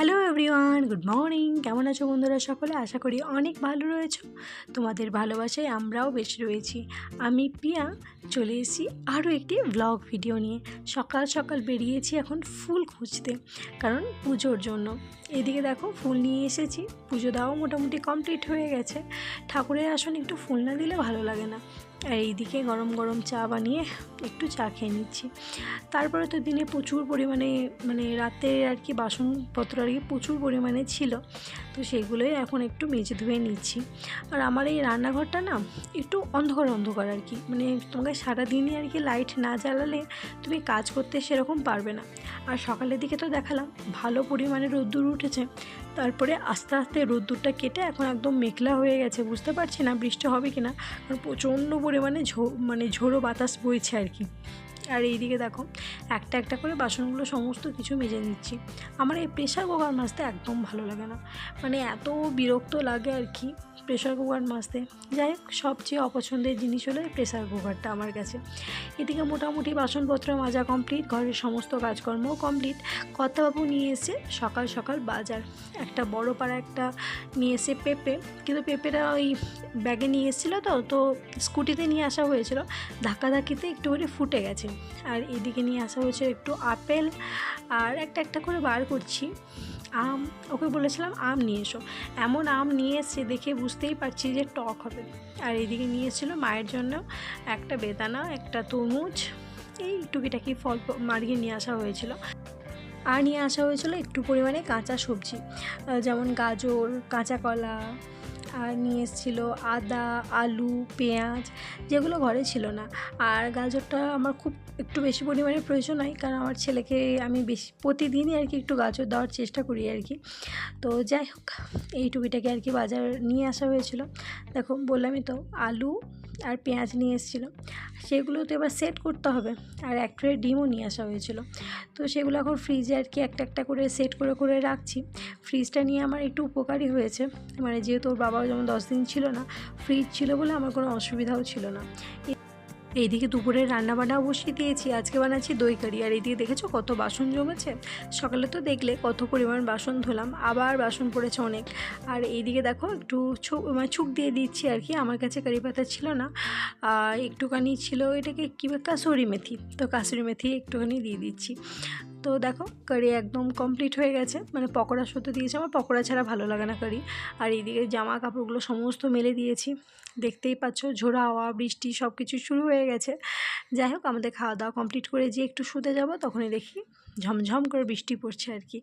Hello everyone good morning কেমন আছো বন্ধুরা সকলে? আশা করি অনেক ভালো রয়েছো। তোমাদের ভালোবাসায় আমরাও বেশ রয়েছি। আমি পিয়া চলে এসেছি আরও একটি ব্লগ ভিডিও নিয়ে। সকাল সকাল বেরিয়েছি এখন ফুল খুঁজতে, কারণ পুজোর জন্য। এদিকে দেখো, ফুল নিয়ে এসেছি। পুজো দেওয়াও মোটামুটি কমপ্লিট হয়ে গেছে। ঠাকুরের আসন একটু ফুল না দিলে ভালো লাগে না। আর এইদিকে গরম গরম চা বানিয়ে একটু চা খেয়ে নিচ্ছি। তারপরে তো দিনে প্রচুর পরিমাণে মানে রাতে আর কি বাসনপত্র আর কি প্রচুর পরিমাণে ছিল, তো সেগুলোই এখন একটু মেজে ধুয়ে নিচ্ছি। আর আমার এই রান্নাঘরটা না একটু অন্ধকার অন্ধকার আর কি মানে তোমাকে সারাদিনই আর কি লাইট না জ্বালালে তুমি কাজ করতে সেরকম পারবে না। আর সকালের দিকে তো দেখালাম, ভালো পরিমাণে রোদ্দুর উঠেছে তারপরে আস্তে আস্তে রোদ্দুরটা কেটে এখন একদম মেঘলা হয়ে গেছে, বুঝতে পারছি না বৃষ্টি হবে কি না কারণ প্রচণ্ড পরিমাণে ঝো মানে ঝোড়ো বাতাস বইছে আর কি। আর এইদিকে দেখো, একটা একটা করে বাসনগুলো সমস্ত কিছু মেজে নিচ্ছি। আমার এই প্রেশার কুকার মাজতে একদম ভালো লাগে না। মানে এত বিরক্ত লাগে আর কি প্রেশার কুকার মাজতে। যাই হোক, সবচেয়ে অপছন্দের জিনিস হলো এই প্রেশার কুকারটা আমার কাছে। এদিকে মোটামুটি বাসনপত্র মাজা কমপ্লিট ঘরের সমস্ত কাজকর্মও কমপ্লিট কর্তাবাবু নিয়ে এসে সকাল সকাল বাজার। একটা বড় পাড়া একটা নিয়ে এসে পেঁপে, কিন্তু পেঁপেটা ওই ব্যাগে নিয়ে এসেছিল তো তো স্কুটিতে নিয়ে আসা হয়েছিল। ধাক্কাধাক্কিতে একটু করে ফুটে গেছে। আর এদিকে নিয়ে আসা হয়েছে একটু আপেল, আর একটা একটা করে বার করছি। আম, ওকে বলেছিলাম, আম নিয়ে এসো। এমন আম নিয়ে এসছে দেখে বুঝতেই পারছি যে টক হবে। আর এদিকে নিয়ে এসেছিল মায়ের জন্য একটা বেদানা, একটা তরমুজ, এই টুকিটাকি ফল মারিয়ে নিয়ে আসা হয়েছিল। আর নিয়ে আসা হয়েছিল একটু পরিমাণে কাঁচা সবজি যেমন গাজর কাঁচা কলা আর নিয়ে এসেছিল আদা, আলু, পেঁয়াজ, যেগুলো ঘরে ছিল না। আর গাজরটা আমার খুব একটু বেশি পরিমাণে প্রয়োজন হয়, কারণ আমার ছেলেকে আমি বেশি প্রতিদিনই আর কি একটু গাজর দেওয়ার চেষ্টা করি আর কি। তো যাই হোক, এই টুকিটাকে আর কি বাজার নিয়ে আসা হয়েছিল। দেখো, বললামই তো, আলু আর পেঁয়াজ নিয়ে এসেছিল। সেগুলো তো এবার সেট করতে হবে। আর এক ট্রে ডিমও নিয়ে আসা হয়েছিল। তো সেগুলো এখন ফ্রিজে আর কি একটা একটা করে সেট করে করে রাখছি। ফ্রিজটা নিয়ে আমার একটু উপকারী হয়েছে। মানে যেহেতু ওর বাবাও যেমন দশ দিন ছিল না ফ্রিজ ছিল বলে আমার কোনো অসুবিধাও ছিল না। এইদিকে দুপুরে রান্না বান্নাও বসিয়ে দিয়েছি, আজকে বানাচ্ছি দই কারি। আর এইদিকে দেখেছ কত বাসন জমেছে? সকালে তো দেখলে কত পরিমাণ বাসন ধুলাম, আবার বাসন পড়েছে অনেক। আর এইদিকে দেখো একটু ছুক মানে ছুক দিয়ে দিচ্ছি আর কি, আমার কাছে কারি পাতা ছিল না। একটুখানি ছিল এটাকে কী? কাসুরি মেথি। তো কাসুরি মেথি একটুখানি দিয়ে দিচ্ছি। তো দেখো, কারি একদম কমপ্লিট হয়ে গেছে। মানে পকোড়া শুধু দিয়েছে, আমার পকোড়া ছাড়া ভালো লাগে না কারি। আর এইদিকে জামা কাপড়গুলো সমস্ত মেলে দিয়েছি। দেখতেই পাচ্ছ, ঝোড়ো হাওয়া, বৃষ্টি সব কিছু শুরু হয়ে গেছে। যাই হোক, আমাদের খাওয়া দাওয়া কমপ্লিট করে যে একটু শুতে যাব, তখনই দেখি ঝমঝম করে বৃষ্টি পড়ছে আর কি।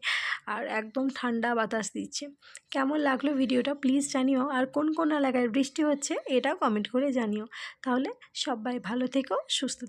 আর একদম ঠান্ডা বাতাস দিচ্ছে। কেমন লাগল ভিডিওটা প্লিজ জানিও। আর কোন কোন এলাকায় বৃষ্টি হচ্ছে, এটাও কমেন্ট করে জানিও। তাহলে সবাই ভালো থেকো, সুস্থ